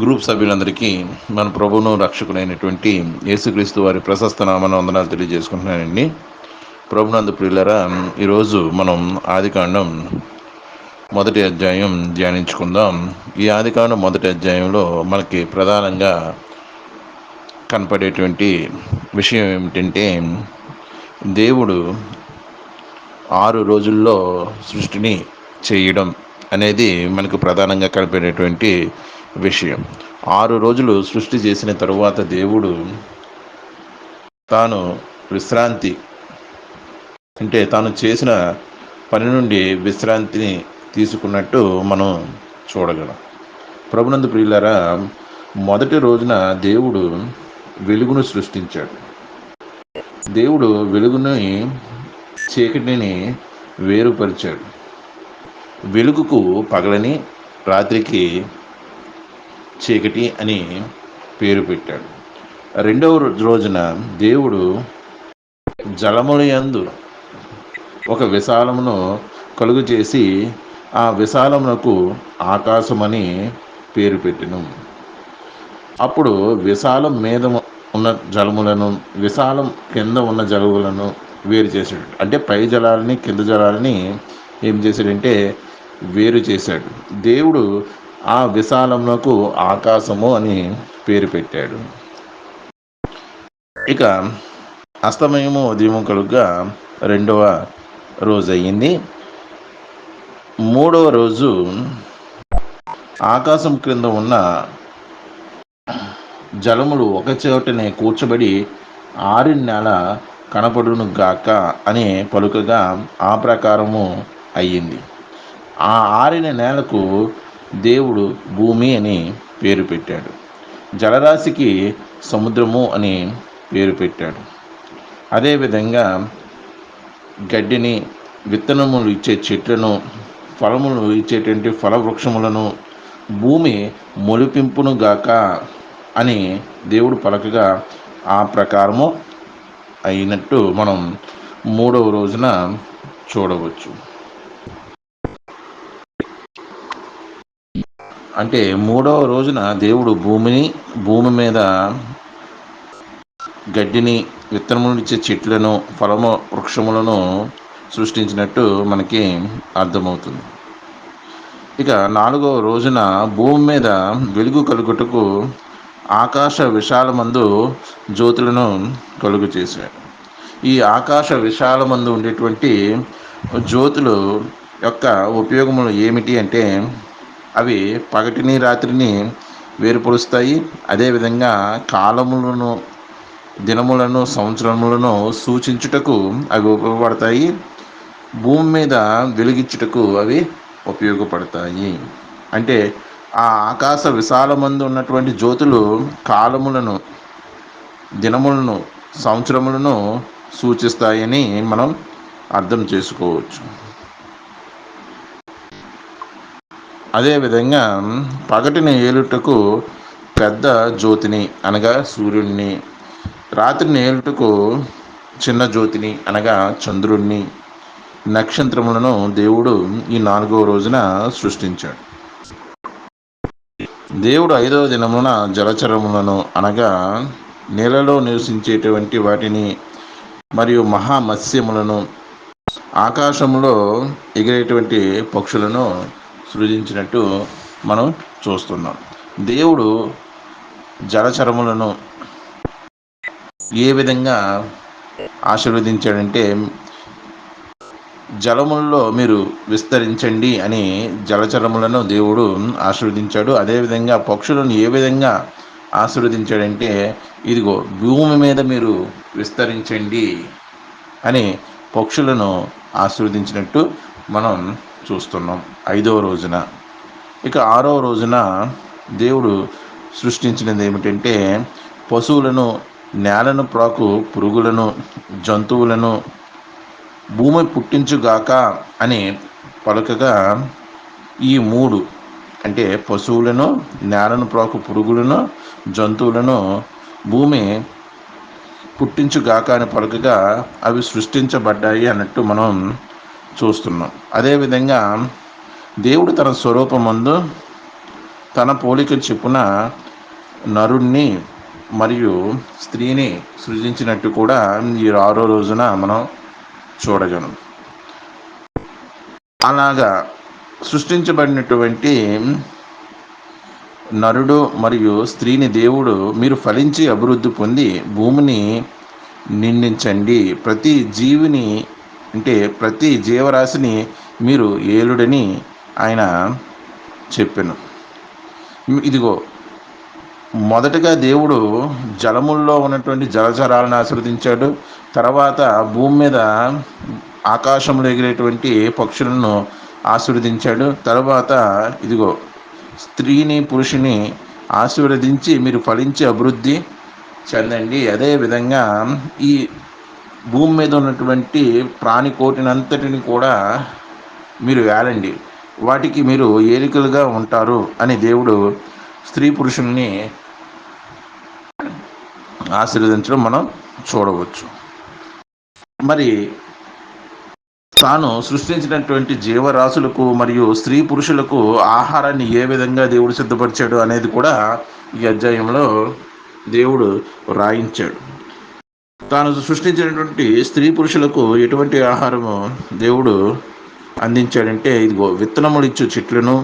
Group సభ్యులందరికీ మన ప్రభువును రక్షకునైనటువంటి యేసుక్రీస్తు వారి ప్రశస్త నామన వందనాలు తెలియజేసుకుంటున్నానండి. ప్రభునందు ప్రియులరా ఈరోజు మనం ఆదికాండం మొదటి అధ్యాయం ధ్యానించుకుందాం. ఈ ఆదికాండం మొదటి అధ్యాయంలో మనకి ప్రధానంగా కనపడేటువంటి విషయం ఏమిటంటే దేవుడు ఆరు రోజుల్లో సృష్టిని చేయడం. అనేది మనకు ప్రధానంగా కనపడేటువంటి విషయం. ఆరు రోజులు సృష్టి చేసిన తరువాత దేవుడు తాను విశ్రాంతి అంటే తాను చేసిన పని నుండి విశ్రాంతిని తీసుకున్నట్టు మనం చూడగలం. ప్రభునందు ప్రియులారా మొదటి రోజున దేవుడు వెలుగును సృష్టించాడు. దేవుడు వెలుగుని చీకటిని వేరుపరిచాడు. వెలుగుకు పగలని రాత్రికి చీకటి అని పేరు పెట్టాడు. రెండవ రోజున దేవుడు జలముల యందు ఒక విశాలమును కలుగు చేసి ఆ విశాలమునకు ఆకాశమని పేరు పెట్టిను. అప్పుడు విశాలం మీద ఉన్న జలములను విశాలం కింద ఉన్న జలములను వేరు చేశాడు. అంటే పై జలాలని కింద జలాలని ఏం చేశాడంటే వేరు చేశాడు. దేవుడు ఆ విశాలమునకు ఆకాశము అని పేరు పెట్టాడు. ఇక అస్తమయము ఉదయము కలుగా రెండవ రోజు అయ్యింది మూడవ రోజు ఆకాశం క్రింద ఉన్న జలములు ఒక చోటనే కూర్చబడి ఆరి నెల కనపడును గాక అనే పలుకగా ఆ ప్రకారము అయ్యింది. ఆ ఆరిన నేలకు దేవుడు భూమి అని పేరు పెట్టాడు. జలరాశికి సముద్రము అని పేరు పెట్టాడు. అదేవిధంగా గడ్డిని విత్తనములు ఇచ్చే చెట్లను ఫలములు ఇచ్చేటువంటి ఫల వృక్షములను భూమి మొలిపింపును గాక అని దేవుడు పలకగా ఆ ప్రకారము అయినట్టు మనం మూడవ రోజున చూడవచ్చు. అంటే మూడవ రోజున దేవుడు భూమిని భూమి మీద గడ్డిని విత్తనములు ఇచ్చే చెట్లను ఫలము వృక్షములను సృష్టించినట్టు మనకి అర్థమవుతుంది. ఇక నాలుగవ రోజున భూమి మీద వెలుగు కలుగుటకు ఆకాశ విశాలమందు జ్యోతులను కలుగు చేశాడు ఈ ఆకాశ విశాలమందు ఉండేటువంటి జ్యోతులు యొక్క ఉపయోగములు ఏమిటి అంటే అవి పగటిని రాత్రిని వేరుపరుస్తాయి. అదేవిధంగా కాలములను దినములను సంవత్సరములను సూచించుటకు అవి ఉపయోగపడతాయి. భూమి మీద వెలిగించుటకు అవి ఉపయోగపడతాయి. అంటే ఆ ఆకాశ విశాలమందు ఉన్నటువంటి జ్యోతులు కాలములను దినములను సంవత్సరములను సూచిస్తాయని మనం అర్థం చేసుకోవచ్చు. అదేవిధంగా పగటిని ఏలుటకు పెద్ద జ్యోతిని అనగా సూర్యుడిని రాత్రిని ఏలుటకు చిన్న జ్యోతిని అనగా చంద్రుణ్ణి. నక్షత్రములను దేవుడు ఈ నాలుగవ రోజున సృష్టించాడు. దేవుడు ఐదవ దినమున జలచరములను అనగా నీళ్ళలో నివసించేటువంటి వాటిని మరియు మహామత్స్యములను ఆకాశంలో ఎగిరేటువంటి పక్షులను సృజించినట్టు మనం చూస్తున్నాం. దేవుడు జలచరములను ఏ విధంగా ఆశీర్వదించాడంటే జలములలో మీరు విస్తరించండి అని జలచరములను దేవుడు ఆశీర్వదించాడు. అదేవిధంగా పక్షులను ఏ విధంగా ఆశీర్వదించాడంటే ఇదిగో భూమి మీద మీరు విస్తరించండి అని పక్షులను ఆశీర్వదించినట్టు మనం చూస్తున్నాం ఐదవ రోజున. ఇక ఆరవ రోజున దేవుడు సృష్టించినది ఏమిటంటే పశువులను నేలను ప్రాకు పురుగులను జంతువులను భూమి పుట్టించుగాక అని పలకగా ఈ మూడు అంటే పశువులను నేలను ప్రాకు పురుగులను జంతువులను భూమి పుట్టించుగాక అని పలకగా అవి సృష్టించబడ్డాయి అన్నట్టు మనం చూస్తున్నాం. అదేవిధంగా దేవుడు తన స్వరూపమందు తన పోలిక చెప్పున నరుణ్ణి మరియు స్త్రీని సృజించినట్టు కూడా ఈ ఆరో రోజున మనం చూడగలం. అలాగా సృష్టించబడినటువంటి నరుడు మరియు స్త్రీని దేవుడు మీరు ఫలించి అభివృద్ధి పొంది భూమిని నిందించండి ప్రతి జీవిని అంటే ప్రతి జీవరాశిని మీరు ఏలుడని ఆయన చెప్పాను. ఇదిగో మొదటగా దేవుడు జలముల్లో ఉన్నటువంటి జలచరాలను ఆశీర్వదించాడు. తర్వాత భూమి మీద ఆకాశంలో ఎగిరేటువంటి పక్షులను ఆశీర్వదించాడు. తర్వాత ఇదిగో స్త్రీని పురుషుని ఆశీర్వదించి మీరు ఫలించి అభివృద్ధి చెందండి. అదేవిధంగా ఈ భూమి మీద ఉన్నటువంటి ప్రాణికోటినంతటిని కూడా మీరు వేలండి. వాటికి మీరు ఏలికలుగా ఉంటారు అని దేవుడు స్త్రీ పురుషుల్ని ఆశీర్వదించడం మనం చూడవచ్చు. మరి తాను సృష్టించినటువంటి జీవరాశులకు మరియు స్త్రీ పురుషులకు ఆహారాన్ని ఏ విధంగా దేవుడు సిద్ధపరిచాడు అనేది కూడా ఈ అధ్యాయంలో దేవుడు రాయించాడు. తాను సృష్టించినటువంటి స్త్రీ పురుషులకు ఎటువంటి ఆహారము దేవుడు అందించాడంటే ఇదిగో విత్తనములు ఇచ్చే చెట్లను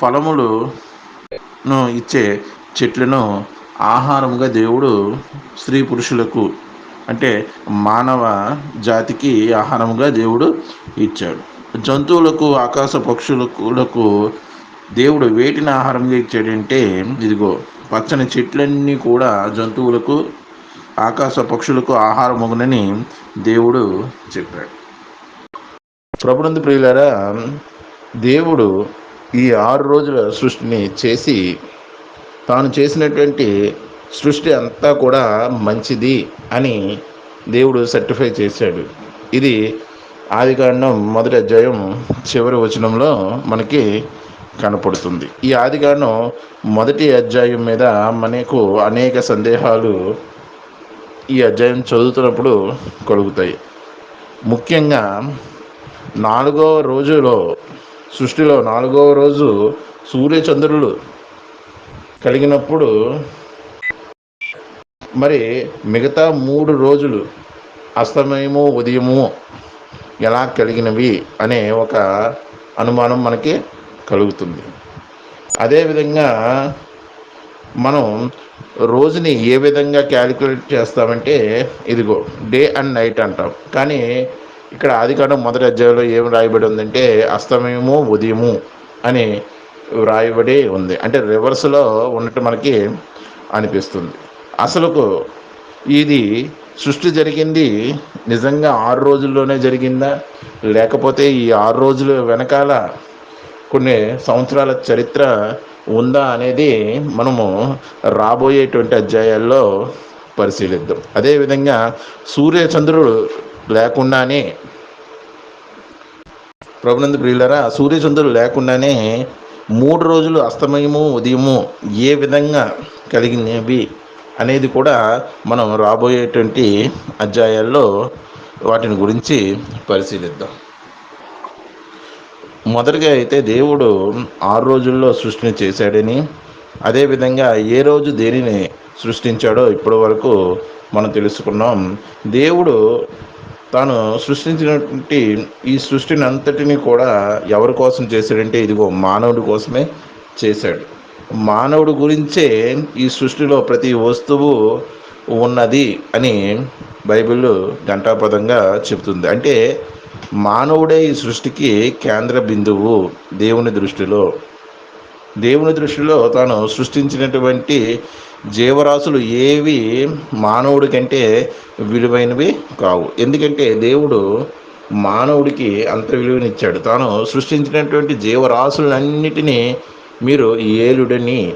ఫలములును ఇచ్చే చెట్లను ఆహారముగా దేవుడు స్త్రీ పురుషులకు అంటే మానవ జాతికి ఆహారముగా దేవుడు ఇచ్చాడు. జంతువులకు ఆకాశ పక్షులకు దేవుడు వేటిని ఆహారంగా ఇచ్చాడంటే ఇదిగో పచ్చని చెట్లన్నీ కూడా జంతువులకు ఆకాశ పక్షులకు ఆహారముగునని దేవుడు చెప్పాడు. ప్రభునందు ప్రియులారా దేవుడు ఈ ఆరు రోజుల సృష్టిని చేసి తాను చేసినటువంటి సృష్టి అంతా కూడా మంచిది అని దేవుడు సర్టిఫై చేశాడు. ఇది ఆదికాండం మొదటి అధ్యాయం చివరి వచనంలో మనకి కనపడుతుంది. ఈ ఆదికాండం మొదటి అధ్యాయం మీద మనకు అనేక సందేహాలు ఈ అధ్యాయం చదువుతున్నప్పుడు కలుగుతాయి. ముఖ్యంగా నాలుగవ రోజులో సృష్టిలో నాలుగవ రోజు సూర్యచంద్రులు కలిగినప్పుడు మరి మిగతా మూడు రోజులు అస్తమయము ఉదయము ఎలా కలిగినవి అనే ఒక అనుమానం మనకి కలుగుతుంది. అదేవిధంగా మనం రోజుని ఏ విధంగా క్యాలిక్యులేట్ చేస్తామంటే ఇదిగో డే అండ్ నైట్ అంటాం. కానీ ఇక్కడ ఆదికాండం మొదటి అధ్యాయంలో ఏం రాయబడి ఉందంటే అస్తమయము ఉదయము అని వ్రాయబడి ఉంది. అంటే రివర్స్లో ఉన్నట్టు మనకి అనిపిస్తుంది. అసలుకు ఇది సృష్టి జరిగింది నిజంగా ఆరు రోజుల్లోనే జరిగిందా? లేకపోతే ఈ ఆరు రోజుల వెనకాల కొన్ని సంవత్సరాల చరిత్ర ఉందా అనేది మనము రాబోయేటువంటి అధ్యాయాల్లో పరిశీలిద్దాం. అదేవిధంగా సూర్య చంద్రుడు లేకుండానే ప్రభునంద ప్రియులరా సూర్యచంద్రుడు లేకుండానే మూడు రోజులు అస్తమయము ఉదయము ఏ విధంగా కలిగినవి అనేది కూడా మనం రాబోయేటువంటి అధ్యాయాల్లో వాటిని గురించి పరిశీలిద్దాం. మొదటిగా అయితే దేవుడు ఆరు రోజుల్లో సృష్టిని చేశాడని అదేవిధంగా ఏ రోజు దేనిని సృష్టించాడో ఇప్పటి వరకు మనం తెలుసుకున్నాం. దేవుడు తాను సృష్టించినటువంటి ఈ సృష్టిని అంతటిని కూడా ఎవరి కోసం చేశాడంటే ఇదిగో మానవుడి కోసమే చేశాడు. మానవుడు గురించే ఈ సృష్టిలో ప్రతి వస్తువు ఉన్నది అని బైబిల్ ఘంటాపదంగా చెబుతుంది. అంటే మానవుడే ఈ సృష్టికి కేంద్ర బిందువు దేవుని దృష్టిలో. దేవుని దృష్టిలో తాను సృష్టించినటువంటి జీవరాశులు ఏవి మానవుడి కంటే విలువైనవి కావు. ఎందుకంటే దేవుడు మానవుడికి అంత విలువనిచ్చాడు. తాను సృష్టించినటువంటి జీవరాశులన్నిటినీ మీరు ఏలుడని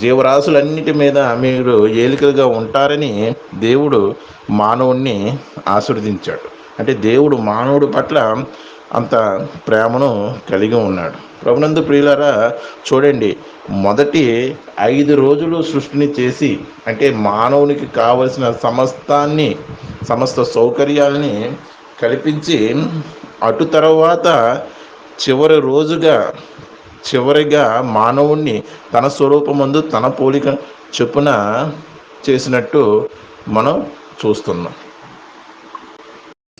జీవరాశులన్నిటి మీద మీరు ఏలికలుగా ఉంటారని దేవుడు మానవుణ్ణి ఆశీర్వదించాడు. అంటే దేవుడు మానవుడి పట్ల అంత ప్రేమను కలిగి ఉన్నాడు. ప్రభునందు ప్రియులారా చూడండి మొదటి ఐదు రోజులు సృష్టిని చేసి అంటే మానవునికి కావలసిన సమస్తాన్ని సమస్త సౌకర్యాలని కల్పించి అటు తర్వాత చివరి రోజుగా చివరిగా మానవుణ్ణి తన స్వరూపమందు తన పోలిక చొప్పున చేసినట్టు మనం చూస్తున్నాం.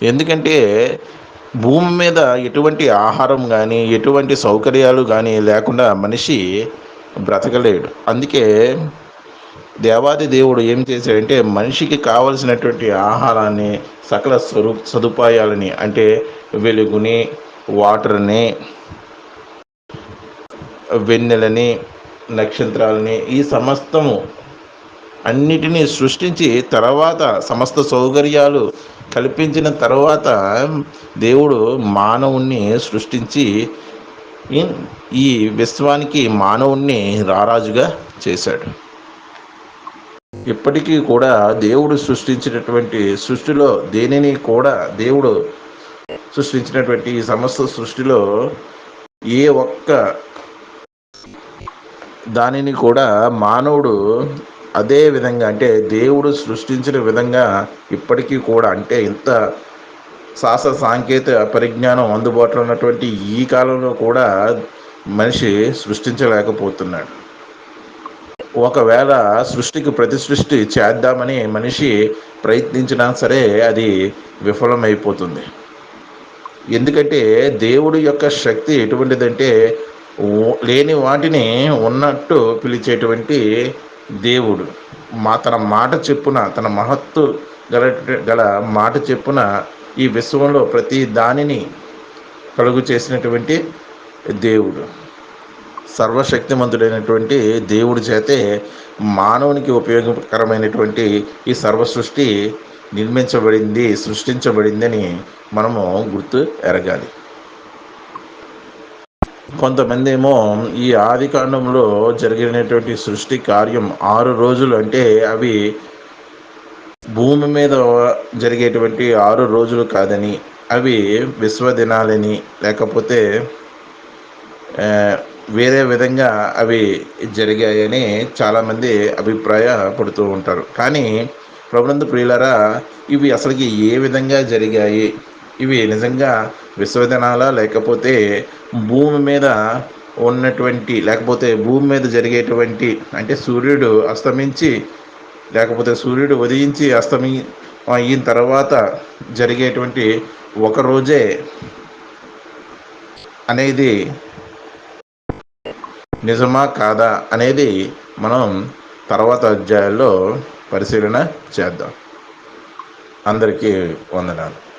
ఎందుకంటే భూమి మీద ఎటువంటి ఆహారం కానీ ఎటువంటి సౌకర్యాలు కానీ లేకుండా మనిషి బ్రతకలేడు. అందుకే దేవాది దేవుడు ఏం చేశాడంటే మనిషికి కావలసినటువంటి ఆహారాన్ని సకల స్వరూ సదుపాయాలని అంటే వెలుగుని వాటర్ని వెన్నెలని నక్షత్రాలని ఈ సమస్తము అన్నిటినీ సృష్టించి తర్వాత సమస్త సౌకర్యాలు కల్పించిన తర్వాత దేవుడు మానవుణ్ణి సృష్టించి ఈ విశ్వానికి మానవుణ్ణి రారాజుగా చేశాడు. ఇప్పటికీ కూడా దేవుడు సృష్టించినటువంటి సృష్టిలో దేనిని కూడా దేవుడు సృష్టించినటువంటి ఈ సమస్త సృష్టిలో ఏ ఒక్క దానిని కూడా మానవుడు అదే విధంగా అంటే దేవుడు సృష్టించిన విధంగా ఇప్పటికీ కూడా అంటే ఇంత శాస్త్ర సాంకేతిక పరిజ్ఞానం అందుబాటులో ఉన్నటువంటి ఈ కాలంలో కూడా మనిషి సృష్టించలేకపోతున్నాడు. ఒకవేళ సృష్టికి ప్రతి సృష్టి చేద్దామని మనిషి ప్రయత్నించినా సరే అది విఫలమైపోతుంది. ఎందుకంటే దేవుడి యొక్క శక్తి ఎటువంటిదంటే లేని వాటిని ఉన్నట్టు పిలిచేటువంటి దేవుడు. మా తన మాట చెప్పున తన మహత్తు గల గల మాట చెప్పున ఈ విశ్వంలో ప్రతి దానిని కలుగు చేసినటువంటి దేవుడు. సర్వశక్తిమంతుడైనటువంటి దేవుడి చేతే మానవునికి ఉపయోగకరమైనటువంటి ఈ సర్వ సృష్టి నిర్మించబడింది సృష్టించబడిందని మనము గుర్తు ఎరగాలి. కొంతమంది ఏమో ఈ ఆది కాండంలో జరిగినటువంటి సృష్టి కార్యం ఆరు రోజులు అంటే అవి భూమి మీద జరిగేటువంటి ఆరు రోజులు కాదని అవి విశ్వదినాలని లేకపోతే వేరే విధంగా అవి జరిగాయని చాలామంది అభిప్రాయపడుతూ ఉంటారు. కానీ ప్రభునందు ప్రియులరా ఇవి అసలుకి ఏ విధంగా జరిగాయి? ఇవి నిజంగా విశ్వదినాలా లేకపోతే భూమి మీద ఉన్నటువంటి లేకపోతే భూమి మీద జరిగేటువంటి అంటే సూర్యుడు అస్తమించి లేకపోతే సూర్యుడు ఉదయించి అస్తమి అయిన తర్వాత జరిగేటువంటి ఒక రోజే అనేది నిజమా కాదా అనేది మనం తర్వాత అధ్యాయాల్లో పరిశీలన చేద్దాం. అందరికీ వందనాలు.